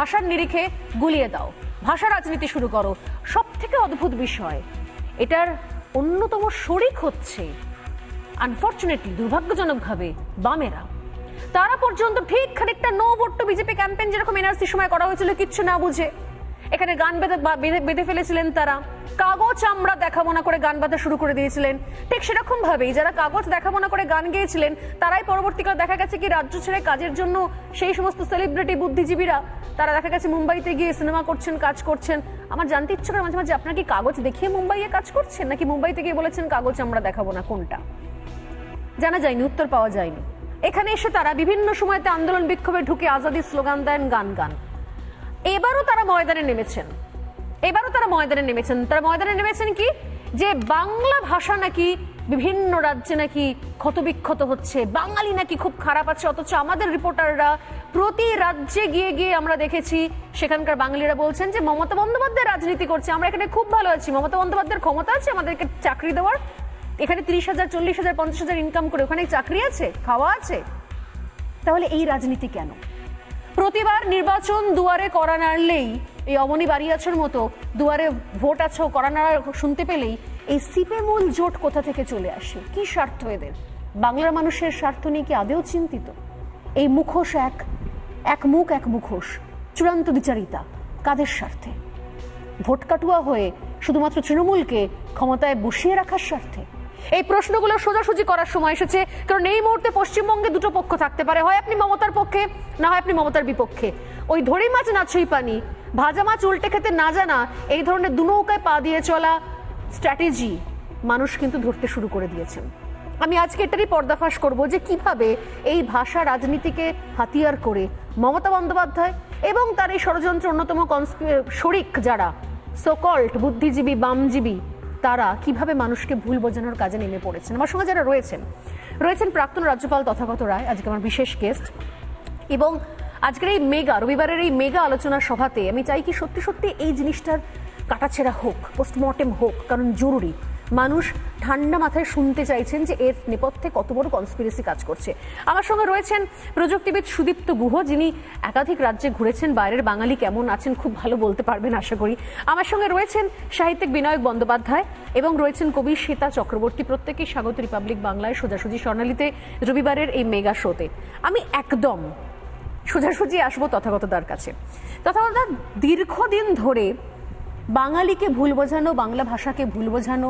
ভাষার নিরিখে গুলিয়ে দাও। ভাষা রাজনীতি শুরু করো। সব থেকে অদ্ভুত বিষয়, এটার অন্যতম শরিক হচ্ছে আনফর্চুনেটলি দুর্ভাগ্যজনকভাবে বামেরা। তারা পর্যন্ত ঠিক খানিকটা no vote to BJP campaign যেরকম এনআরসি সময় করা হয়েছিল, কিচ্ছু না বুঝে। এখানে গান বেঁধে বেঁধে ফেলেছিলেন তারা। কাগজ আমরা দেখাবো না করে গান বাঁধা শুরু করে দিয়েছিলেন। ঠিক সেরকম ভাবেই যারা কাগজ দেখাবো না করে গান গেয়েছিলেন, তারাই পরবর্তীকালে দেখা গেছে কি রাজ্য ছেড়ে কাজের জন্য সেই সমস্ত সেলিব্রিটি বুদ্ধিজীবীরা, তারা দেখা গেছে মুম্বাইতে গিয়ে সিনেমা করছেন, কাজ করছেন। আমার জানতে ইচ্ছে করে মাঝে মাঝে আপনার কি কাগজ দেখিয়ে মুম্বাইয়ে কাজ করছেন? নাকি মুম্বাইতে গিয়ে বলেছেন কাগজ আমরা দেখাবো না কোনটা? জানা যায়নি, উত্তর পাওয়া যায়নি। এখানে এসে তারা বিভিন্ন সময়তে আন্দোলন বিক্ষোভে ঢুকে আজাদি স্লোগান দেন গান গান। এবারও তারা ময়দানে নেমেছেন। এবারও তারা ময়দানে নেমেছেন। তারা ময়দানে নেমেছেন কি? যে বাংলা ভাষা নাকি বিভিন্ন রাজ্যে নাকি ক্ষতবিক্ষত হচ্ছে, বাঙালি নাকি খুব খারাপ আছে, অথচ আমাদের রিপোর্টাররা প্রতি রাজ্যে গিয়ে গিয়ে আমরা দেখেছি, সেখানকার বাঙালিরা বলছেন যে মমতা বন্দ্যোপাধ্যায় রাজনীতি করছে, আমরা এখানে খুব ভালো আছি। মমতা বন্দ্যোপাধ্যায়ের ক্ষমতা আছে আমাদেরকে চাকরি দেওয়ার? এখানে তিরিশ হাজার, চল্লিশ হাজার, পঞ্চাশ হাজার ইনকাম করে ওখানে চাকরি আছে, খাওয়া আছে। তাহলে এই রাজনীতি কেন? প্রতিবার নির্বাচন দুয়ারে করা নাড়লেই এই অমনি বাড়িয়াছোর মতো দুয়ারে ভোট আছো করা নাড়া শুনতে পেলেই এই সিপে মূল জোট কোথা থেকে চলে আসে? কি স্বার্থ এদের? বাংলার মানুষের স্বার্থ নিয়ে কি আদেও চিন্তিত? এই মুখোশ এক এক মুখ, এক মুখোশ। চূড়ান্ত বিচারিতা কাদের স্বার্থে? ভোট কাটুয়া হয়ে শুধুমাত্র তৃণমূলকে ক্ষমতায় বসিয়ে রাখার স্বার্থে? এই প্রশ্নগুলো সোজাসুজি করার সময় এসেছে, কারণ এই মুহূর্তে পশ্চিমবঙ্গে দুটো পক্ষ থাকতে পারে, হয় আপনি মমতার পক্ষে, না হয় আপনি মমতার বিপক্ষে। ওই ধরি মাছ নাছই পানি, ভাজা মাছ উল্টে খেতে না জানা, এই ধরনের দু নৌকায় পা দিয়ে চলা স্ট্র্যাটেজি মানুষ কিন্তু ধরতে শুরু করে দিয়েছেন। আমি আজকে এটারই পর্দাফাশ করব যে কীভাবে এই ভাষা রাজনীতিকে হাতিয়ার করে মমতা বন্দ্যোপাধ্যায় এবং তার এই ষড়যন্ত্র অন্যতম শরিক যারা সোকল্ট বুদ্ধিজীবী, বামজীবী তারা কীভাবে মানুষকে ভুল বোঝানোর কাজে নেমে পড়েছেন। আমার সঙ্গে যারা রয়েছেন রয়েছেন প্রাক্তন রাজ্যপাল তথাগত রায়, আজকে আমার বিশেষ গেস্ট এবং আজকের এই মেগা, রবিবারের এই মেগা আলোচনা সভাতে আমি চাই কি সত্যি সত্যি এই জিনিসটার কাটাছেড়া হোক পোস্টমর্টেম হোক, কারণ জরুরি। মানুষ ঠান্ডা মাথায় শুনতে চাইছেন যে এর নেপথ্যে কত বড় কনস্পিরেসি কাজ করছে। আমার সঙ্গে রয়েছেন প্রযুক্তিবিদ সুদীপ্ত গুহ, যিনি একাধিক রাজ্যে ঘুরেছেন, বাইরের বাঙালি কেমন আছেন খুব ভালো বলতে পারবেন আশা করি। আমার সঙ্গে রয়েছেন সাহিত্যিক বিনায়ক বন্দ্যোপাধ্যায় এবং রয়েছেন কবি শ্বেতা চক্রবর্তী। প্রত্যেকেই স্বাগত রিপাবলিক বাংলায় সোজাসুজি স্বর্ণালীতে রবিবারের এই মেগা শোতে। আমি একদম সোজাসুজি আসব তথাগতদার কাছে। তথাগতদা দীর্ঘদিন ধরে বাঙালিকে ভুল বোঝানো, বাংলা ভাষাকে ভুল বোঝানো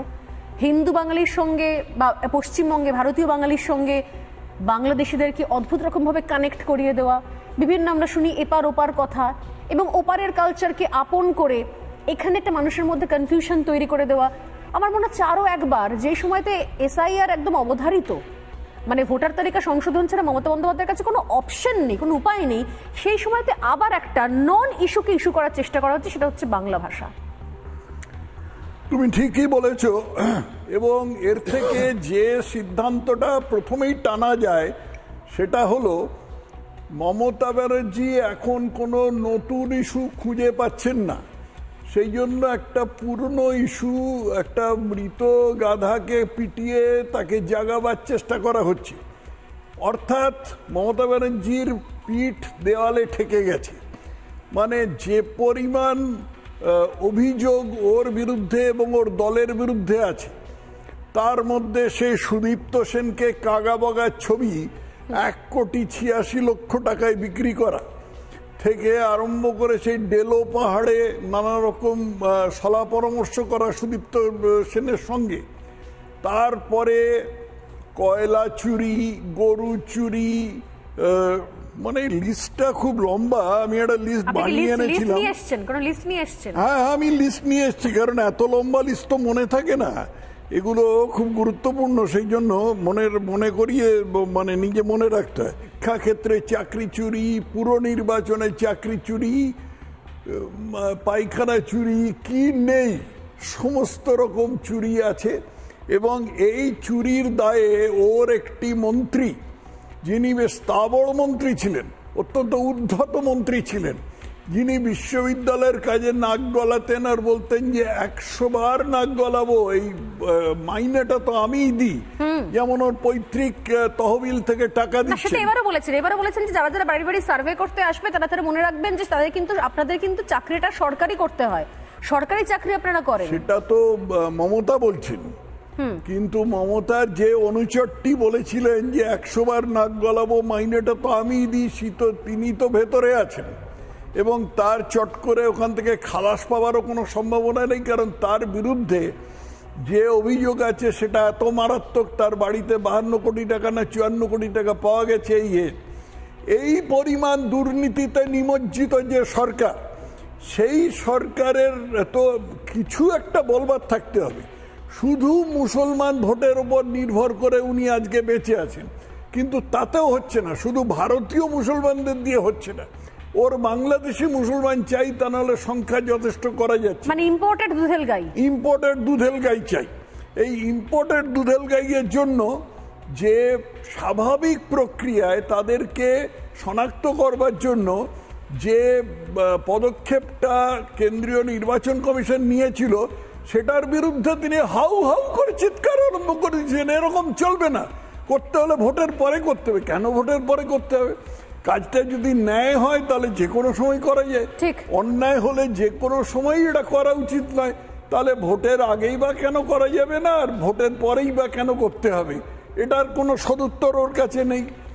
হিন্দু বাঙালির সঙ্গে বা পশ্চিমবঙ্গে, ভারতীয় বাঙালির সঙ্গে বাংলাদেশিদেরকে অদ্ভুত রকমভাবে কানেক্ট করিয়ে দেওয়া। বিভিন্ন আমরা শুনি এপার ওপার কথা এবং ওপারের কালচারকে আপন করে এখানে একটা মানুষের মধ্যে কনফিউশন তৈরি করে দেওয়া। আমার মনে হচ্ছে আরও একবার, যে সময়তে এসআইআর একদম অবধারিত মানে ভোটার তালিকা সংশোধন ছাড়া মমতা বন্দ্যোপাধ্যায়ের কাছে কোনো অপশন নেই, কোনো উপায় নেই, সেই সময়তে আবার একটা নন ইস্যুকে ইস্যু করার চেষ্টা করা হচ্ছে, সেটা হচ্ছে বাংলা ভাষা। তুমি ঠিকই বলেছ, এবং এর থেকে যে সিদ্ধান্তটা প্রথমেই টানা যায় সেটা হলো, মমতা ব্যানার্জি এখন কোনো নতুন ইস্যু খুঁজে পাচ্ছেন না। সেই জন্য একটা পুরনো ইস্যু, একটা মৃত গাধাকে পিটিয়ে তাকে জাগাবার চেষ্টা করা হচ্ছে। অর্থাৎ মমতা ব্যানার্জির পিঠ দেওয়ালে ঠেকে গেছে। মানে যে পরিমাণ অভিযোগ ওর বিরুদ্ধে এবং ওর দলের বিরুদ্ধে আছে। তার মধ্যে সে সুদীপ্ত সেনকে কাগাবগার ছবি এক কোটি ছিয়াশি লক্ষ টাকায় বিক্রি করা থেকে আরম্ভ করে সেই ডেলো পাহাড়ে নানা রকম সলা পরামর্শ করা সুদীপ্ত সেনের সঙ্গে। তারপরে কয়লা চুরি, গরু চুরি মানে লিস্টটা খুব লম্বা আমি একটা লিস্ট বানিয়ে এনেছিলাম। নিয়ে লিস্ট নিয়ে এসছেন? হ্যাঁ আমি লিস্ট নিয়ে এসেছি কারণ এত লম্বা লিস্ট তো মনে থাকে না। এগুলো খুব গুরুত্বপূর্ণ সেই জন্য মনের মনে করিয়ে মানে নিজে মনে রাখতে হয়। শিক্ষাক্ষেত্রে চাকরি চুরি পুর নির্বাচনে চাকরি চুরি পায়খানা চুরি কি নেই? সমস্ত রকম চুরি আছে। এবং এই চুরির দায়ে ওর একটি মন্ত্রী যিনি বেশ স্থাবর মন্ত্রী ছিলেন অত্যন্ত উদ্ধত মন্ত্রী ছিলেন যিনি বিশ্ববিদ্যালয়ের কাজে নাক গলাতেন আর বলতেন যে একশো বার নাক গলাবো এই মাইনেটা তো আমিই দিই। যেমন ওর পৈতৃক তহবিল থেকে টাকা না সেটা দিচ্ছে এবারও বলেছেন এবারও বলেছেন যে যারা যারা বাড়ি বাড়ি সার্ভে করতে আসবে তারা তারা মনে রাখবেন যে তাদের কিন্তু আপনাদের কিন্তু চাকরিটা সরকারি করতে হয়। সরকারি চাকরি আপনারা করেন। সেটা তো মমতা বলছেন। কিন্তু মমতার যে অনুচরটি বলেছিলেন যে একশো বার নাক গলাবো মাইনেটা তো আমিই দিই তো তিনি তো ভেতরে আছেন। এবং তার চট করে ওখান থেকে খালাস পাওয়ারও কোনো সম্ভাবনা নেই, কারণ তার বিরুদ্ধে যে অভিযোগ আছে সেটা এত মারাত্মক, তার বাড়িতে বাহান্ন কোটি টাকা না চুয়ান্ন কোটি টাকা পাওয়া গেছে, এই। এই পরিমাণ দুর্নীতিতে নিমজ্জিত যে সরকার, সেই সরকারের তো কিছু একটা বলবার থাকতে হবে। শুধু মুসলমান ভোটের উপর নির্ভর করে উনি আজকে বেঁচে আছেন। কিন্তু তাতেও হচ্ছে না শুধু ভারতীয় মুসলমানদের দিয়ে হচ্ছে না। ওর বাংলাদেশি মুসলমান চাই তা নাহলে সংখ্যা যথেষ্ট করা যাচ্ছে। মানে ইম্পোর্টেড দুধেল গাই। ইম্পোর্টেড দুধেল গাই চাই। এই ইম্পোর্টেড দুধেল গাইয়ের জন্য যে স্বাভাবিক প্রক্রিয়ায় তাদেরকে শনাক্ত করবার জন্য যে পদক্ষেপটা কেন্দ্রীয় নির্বাচন কমিশন নিয়েছিল সেটার বিরুদ্ধে তিনি হাউ হাউ করে চিৎকার আরম্ভ করে করেছেন এরকম চলবে না। করতে হলে ভোটের পরে করতে হবে। কেন ভোটের পরে করতে হবে? কাজটা যদি ন্যায় হয় তাহলে যে কোনো সময় করা যায়। ঠিক। অন্যায় হলে যে কোনো সময় এটা করা উচিত নয়। তাহলে ভোটের আগেই বা কেন করা যাবে না? আর ভোটের পরেই বা কেন করতে হবে? এটার কোনো সদুত্তর ওর কাছে নেই।